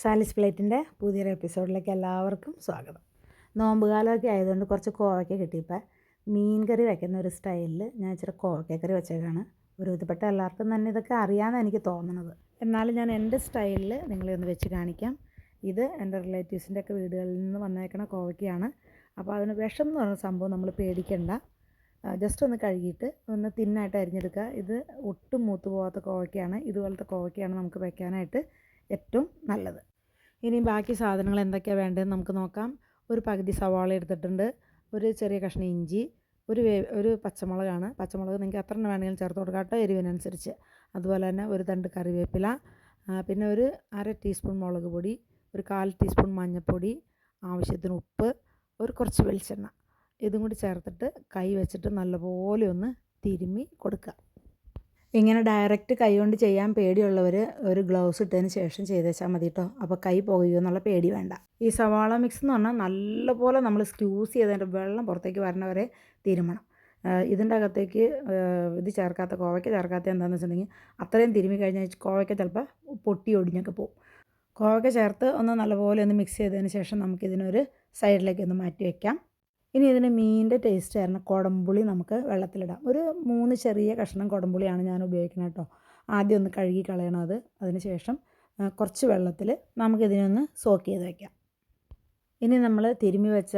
സാലിസ് പ്ലേറ്റിന്റെ പുതിയൊരു എപ്പിസോഡിലേക്ക് എല്ലാവർക്കും സ്വാഗതം. നോമ്പുകാലമൊക്കെ ആയതുകൊണ്ട് കുറച്ച് കോവയ്ക്ക കിട്ടിയപ്പോൾ മീൻ കറി വയ്ക്കുന്ന ഒരു സ്റ്റൈലിൽ ഞാൻ ഇച്ചിരി കോവയ്ക്ക കറി വെച്ചേക്കാണ്. ഒരു വിധപ്പെട്ട എല്ലാവർക്കും തന്നെ ഇതൊക്കെ അറിയാമെന്ന് എനിക്ക് തോന്നുന്നത്. എന്നാലും ഞാൻ എന്റെ സ്റ്റൈലിൽ നിങ്ങളെ ഒന്ന് വെച്ച് കാണിക്കാം. ഇത് എന്റെ റിലേറ്റീവ്സിന്റെ ഒക്കെ വീടുകളിൽ നിന്ന് വന്നേക്കണ കോവയ്ക്കയാണ്. അപ്പോൾ അതിന് വിഷം എന്ന് പറയുന്ന സംഭവം നമ്മൾ പേടിക്കണ്ട. ജസ്റ്റ് ഒന്ന് കഴുകിയിട്ട് ഒന്ന് തിന്നായിട്ട് അരിഞ്ഞെടുക്കുക. ഇത് ഒട്ടും മൂത്ത് പോകാത്ത കോവയ്ക്കയാണ്. ഇതുപോലത്തെ കോവയ്ക്കയാണ് നമുക്ക് വെക്കാനായിട്ട് ഏറ്റവും നല്ലത്. ഇനി ബാക്കി സാധനങ്ങൾ എന്തൊക്കെയാണ് വേണ്ടതെന്ന് നമുക്ക് നോക്കാം. ഒരു പകുതി സവാള എടുത്തിട്ടുണ്ട്. ഒരു ചെറിയ കഷ്ണം ഇഞ്ചി ഒരു വേ ഒരു പച്ചമുളകാണ്. പച്ചമുളക് നിങ്ങൾക്ക് എത്ര എണ്ണം വേണമെങ്കിലും ചേർത്ത് കൊടുക്കാം കേട്ടോ എരിവിനനുസരിച്ച്. അതുപോലെ തന്നെ ഒരു തണ്ട് കറിവേപ്പില പിന്നെ ഒരു അര ടീസ്പൂൺ മുളക് പൊടി ഒരു കാൽ ടീസ്പൂൺ മഞ്ഞൾപ്പൊടി ആവശ്യത്തിന് ഉപ്പ് ഒരു കുറച്ച് വെളിച്ചെണ്ണ. ഇതും കൂടി ചേർത്തിട്ട് കൈ വെച്ചിട്ട് നല്ലപോലെ ഒന്ന് തിരുമ്മി കൊടുക്കുക. ഇങ്ങനെ ഡയറക്റ്റ് കൈ കൊണ്ട് ചെയ്യാൻ പേടിയുള്ളവർ ഒരു ഗ്ലൗസ് ഇട്ടതിന് ശേഷം ചെയ്തേച്ചാൽ മതി കേട്ടോ അപ്പോൾ കൈ പോകുകയോ എന്നുള്ള പേടി വേണ്ട. ഈ സവാള മിക്സ് എന്ന് പറഞ്ഞാൽ നല്ലപോലെ നമ്മൾ സ്ക്യൂസ് ചെയ്തതിന്റെ വെള്ളം പുറത്തേക്ക് വരണവരെ തിരുമണം. ഇതിന്റെ അകത്തേക്ക് ഇത് ചേർക്കാത്ത കോവയ്ക്ക ചേർക്കാത്ത എന്താണെന്ന് വെച്ചിട്ടുണ്ടെങ്കിൽ അത്രയും തിരുമി കഴിഞ്ഞാൽ കോവയ്ക്ക ചിലപ്പോൾ പൊട്ടി ഒടിഞ്ഞൊക്കെ പോകും കോവയ്ക്ക ചേർത്ത് ഒന്ന് നല്ലപോലെ ഒന്ന് മിക്സ് ചെയ്തതിന് ശേഷം നമുക്കിതിനൊരു സൈഡിലേക്ക് ഒന്ന് മാറ്റി വയ്ക്കാം ഇനി ഇതിന് മീനിന്റെ ടേസ്റ്റ് ആയിരുന്നു. കുടംപുളി നമുക്ക് വെള്ളത്തിലിടാം. ഒരു മൂന്ന് ചെറിയ കഷ്ണം കുടംപുളിയാണ് ഞാൻ ഉപയോഗിക്കുന്നത് കേട്ടോ. ആദ്യം ഒന്ന് കഴുകി കളയണം അത്. അതിന് ശേഷം കുറച്ച് വെള്ളത്തിൽ നമുക്കിതിനൊന്ന് സോക്ക് ചെയ്ത് വയ്ക്കാം ഇനി നമ്മൾ തിരുമ്മി വെച്ച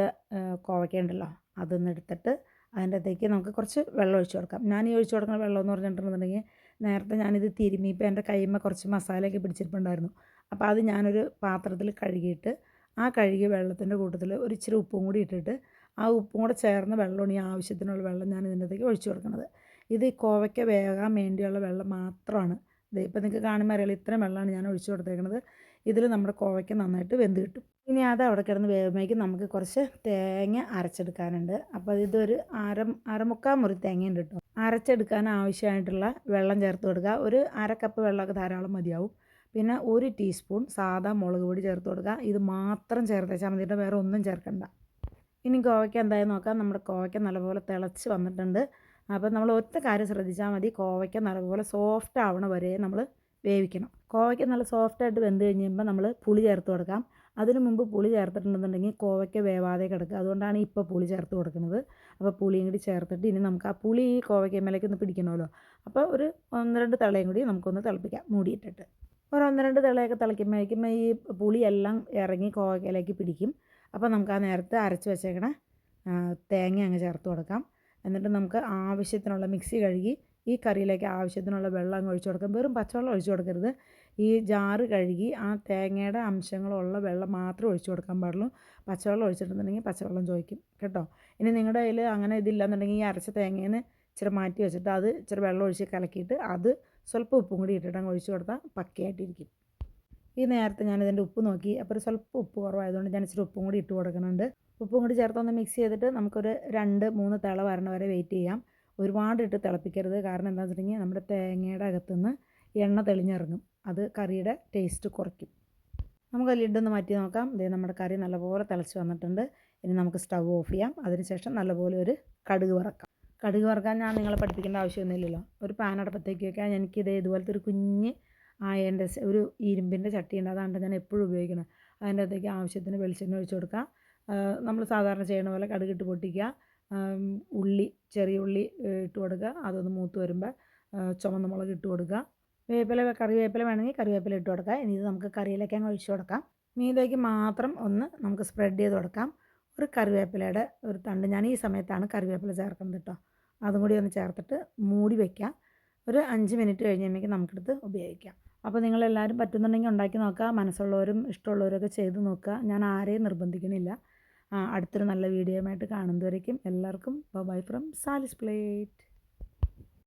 കോവയ്ക്ക ഉണ്ടല്ലോ അതൊന്ന് എടുത്തിട്ട് അതിന്റെ അകത്തേക്ക് നമുക്ക് കുറച്ച് വെള്ളം ഒഴിച്ചു കൊടുക്കാം. ഞാൻ ഈ ഒഴിച്ചു കൊടുക്കുന്ന വെള്ളം എന്ന് പറഞ്ഞിട്ടുണ്ടെന്നുണ്ടെങ്കിൽ നേരത്തെ ഞാനിത് തിരുമ്മിയപ്പോൾ എന്റെ കൈമ കുറച്ച് മസാലയൊക്കെ പിടിച്ചിട്ടുണ്ടായിരുന്നു അപ്പോൾ അത് ഞാനൊരു പാത്രത്തിൽ കഴുകിയിട്ട് ആ കഴുകിയ വെള്ളത്തിന്റെ കൂട്ടത്തിൽ ഒരു ഇച്ചിരി ഉപ്പും കൂടി ഇട്ടിട്ട് ആ ഉപ്പും കൂടെ ചേർന്ന വെള്ളമാണ് ഈ ആവശ്യത്തിനുള്ള വെള്ളം ഞാൻ ഇതിന്റെ അകത്തേക്ക് ഒഴിച്ചു കൊടുക്കുന്നത്. ഇത് കോവയ്ക്ക വേകാൻ വേണ്ടിയുള്ള വെള്ളം മാത്രമാണ്. ഇത് ഇപ്പം നിങ്ങൾക്ക് കാണുമ്പോൾ അറിയാലോ ഇത്രയും വെള്ളമാണ് ഞാൻ ഒഴിച്ചു കൊടുത്തേക്കുന്നത് ഇതിൽ നമ്മുടെ കോവയ്ക്ക് നന്നായിട്ട് വെന്ത് കിട്ടും. ഇനി അത് അവിടെ കിടന്ന് വേകുമ്പോഴേക്കും നമുക്ക് കുറച്ച് തേങ്ങ അരച്ചെടുക്കാനുണ്ട്. അപ്പോൾ ഇതൊരു അര അരമുക്കാൽ മുറി തേങ്ങയുണ്ട് കേട്ടോ. അരച്ചെടുക്കാൻ ആവശ്യമായിട്ടുള്ള വെള്ളം ചേർത്ത് കൊടുക്കുക. ഒരു അര കപ്പ് വെള്ളമൊക്കെ ധാരാളം മതിയാവും. പിന്നെ ഒരു ടീസ്പൂൺ സാധാ മുളക് പൊടി ചേർത്ത് കൊടുക്കുക. ഇത് മാത്രം ചേർത്ത് വെച്ചാൽ മതി വേറെ ഒന്നും ചേർക്കണ്ട. ഇനി കോവയ്ക്ക എന്തായാലും നോക്കാം. നമ്മുടെ കോവയ്ക്ക നല്ലപോലെ തിളച്ച് വന്നിട്ടുണ്ട്. അപ്പോൾ നമ്മൾ ഒറ്റ കാര്യം ശ്രദ്ധിച്ചാൽ മതി. കോവയ്ക്ക നല്ലപോലെ സോഫ്റ്റ് ആവണ വരെ നമ്മൾ വേവിക്കണം. കോവയ്ക്ക നല്ല സോഫ്റ്റായിട്ട് വെന്ത് കഴിയുമ്പോൾ നമ്മൾ പുളി ചേർത്ത് കൊടുക്കാം. അതിനു മുമ്പ് പുളി ചേർത്തിട്ടുണ്ടെന്നുണ്ടെങ്കിൽ കോവയ്ക്ക വേവാതെ കിടക്കുക. അതുകൊണ്ടാണ് ഇപ്പോൾ പുളി ചേർത്ത് കൊടുക്കുന്നത്. അപ്പോൾ പുളിയും കൂടി ചേർത്തിട്ട് ഇനി നമുക്ക് ആ പുളി ഈ കോവയ്ക്കമ്മയിലേക്ക് ഒന്ന് പിടിക്കണമല്ലോ. അപ്പോൾ ഒരു ഒന്ന് രണ്ട് തിളയും കൂടി നമുക്കൊന്ന് തിളപ്പിക്കാം മൂടിയിട്ടിട്ട്. ഒരു ഒന്ന് രണ്ട് തിളയൊക്കെ തിളയ്ക്കുമ്പോഴേക്കും ഈ പുളിയെല്ലാം ഇറങ്ങി കോവയ്ക്കയിലേക്ക് പിടിക്കും. അപ്പോൾ നമുക്ക് ആ നേരത്തെ അരച്ച് വെച്ചേക്കണ തേങ്ങ അങ്ങ് ചേർത്ത് കൊടുക്കാം. എന്നിട്ട് നമുക്ക് ആവശ്യത്തിനുള്ള മിക്സി കഴുകി ഈ കറിയിലേക്ക് ആവശ്യത്തിനുള്ള വെള്ളം അങ്ങ് ഒഴിച്ചു കൊടുക്കാം. വെറും പച്ചവെള്ളം ഒഴിച്ചു കൊടുക്കരുത്. ഈ ജാറ് കഴുകി ആ തേങ്ങയുടെ അംശങ്ങളുള്ള വെള്ളം മാത്രം ഒഴിച്ചു കൊടുക്കാൻ പാടുള്ളൂ. പച്ചവെള്ളം ഒഴിച്ചിട്ടുണ്ടെങ്കിൽ പച്ചവെള്ളം ചോദിക്കും കേട്ടോ? ഇനി നിങ്ങളുടെ കയ്യിൽ അങ്ങനെ ഇതില്ലാന്നുണ്ടെങ്കിൽ ഈ അരച്ച തേങ്ങയിൽ ഇച്ചിരി മാറ്റി വെച്ചിട്ട് അത് ഇച്ചിരി വെള്ളം ഒഴിച്ച് കലക്കിയിട്ട് അത് സ്വല്പം ഉപ്പും കൂടി ഇട്ടിട്ട് അങ്ങ് ഒഴിച്ചു കൊടുത്താൽ പക്കയായിട്ടിരിക്കും. ഈ നേരത്തെ ഞാനിതിന്റെ ഉപ്പ് നോക്കി. അപ്പോൾ ഒരു സ്വല്പം ഉപ്പ് കുറവായതുകൊണ്ട് ഞാൻ ഇച്ചിരി ഉപ്പും കൂടി ഇട്ട് കൊടുക്കുന്നുണ്ട്. ഉപ്പും കൂടി ചേർത്തൊന്ന് മിക്സ് ചെയ്തിട്ട് നമുക്കൊരു രണ്ട് മൂന്ന് തിള വരണ വരെ വെയിറ്റ് ചെയ്യാം. ഒരുപാട് ഇട്ട് തിളപ്പിക്കരുത്. കാരണം എന്താണെന്ന് വെച്ചിട്ടുണ്ടെങ്കിൽ നമ്മുടെ തേങ്ങയുടെ അകത്തുനിന്ന് എണ്ണ തെളിഞ്ഞിറങ്ങും. അത് കറിയുടെ ടേസ്റ്റ് കുറയ്ക്കും. നമുക്ക് ലിഡൊന്ന് മാറ്റി നോക്കാം. ഇതേ നമ്മുടെ കറി നല്ലപോലെ തിളച്ച് വന്നിട്ടുണ്ട്. ഇനി നമുക്ക് സ്റ്റവ് ഓഫ് ചെയ്യാം. അതിനുശേഷം നല്ലപോലെ ഒരു കടുക് വറക്കാം. കടുക് വറക്കാൻ ഞാൻ നിങ്ങളെ പഠിപ്പിക്കേണ്ട ആവശ്യമൊന്നുമില്ലല്ലോ. ഒരു പാൻ വയ്ക്കാം വയ്ക്കാൻ എനിക്കിത് ഇതുപോലത്തെ ഒരു കുഞ്ഞ് ആയതിന്റെ ഒരു ഇരുമ്പിന്റെ ചട്ടിയുണ്ട്. അതാണ് ഞാൻ എപ്പോഴും ഉപയോഗിക്കുന്നത്. അതിന്റെ അകത്തേക്ക് ആവശ്യത്തിന് വെളിച്ചെണ്ണ ഒഴിച്ചു കൊടുക്കുക. നമ്മൾ സാധാരണ ചെയ്യണ പോലെ കടുകിട്ട് പൊട്ടിക്കുക. ഉള്ളി ചെറിയ ഉള്ളി ഇട്ട് കൊടുക്കുക. അതൊന്ന് മൂത്ത് വരുമ്പോൾ ചുമന്ന മുളക് ഇട്ട് കൊടുക്കുക. വേപ്പില കറിവേപ്പില വേണമെങ്കിൽ കറിവേപ്പില ഇട്ട് കൊടുക്കുക. ഇനി ഇത് നമുക്ക് കറിയിലേക്ക് അങ്ങ് ഒഴിച്ചു കൊടുക്കാം. മീനിലേക്ക് മാത്രം ഒന്ന് നമുക്ക് സ്പ്രെഡ് ചെയ്ത് കൊടുക്കാം. ഒരു കറിവേപ്പിലയുടെ ഒരു തണ്ട്. ഞാൻ ഈ സമയത്താണ് കറിവേപ്പില ചേർക്കുന്നത് കേട്ടോ. അതും കൂടി ഒന്ന് ചേർത്തിട്ട് മൂടി വയ്ക്കാം ഒരു അഞ്ച് മിനിറ്റ് കഴിഞ്ഞ് നമുക്കെടുത്ത് ഉപയോഗിക്കാം. അപ്പോൾ നിങ്ങളെല്ലാവരും പറ്റുന്നുണ്ടെങ്കിൽ ഉണ്ടാക്കി നോക്കുക. മനസ്സുള്ളവരും ഇഷ്ടമുള്ളവരൊക്കെ ചെയ്ത് നോക്കുക. ഞാൻ ആരെയും നിർബന്ധിക്കണില്ല. അടുത്തൊരു നല്ല വീഡിയോയുമായിട്ട് കാണുന്നതുവരേക്കും എല്ലാവർക്കും ബൈ ഫ്രം സാലിസ് പ്ലേറ്റ്.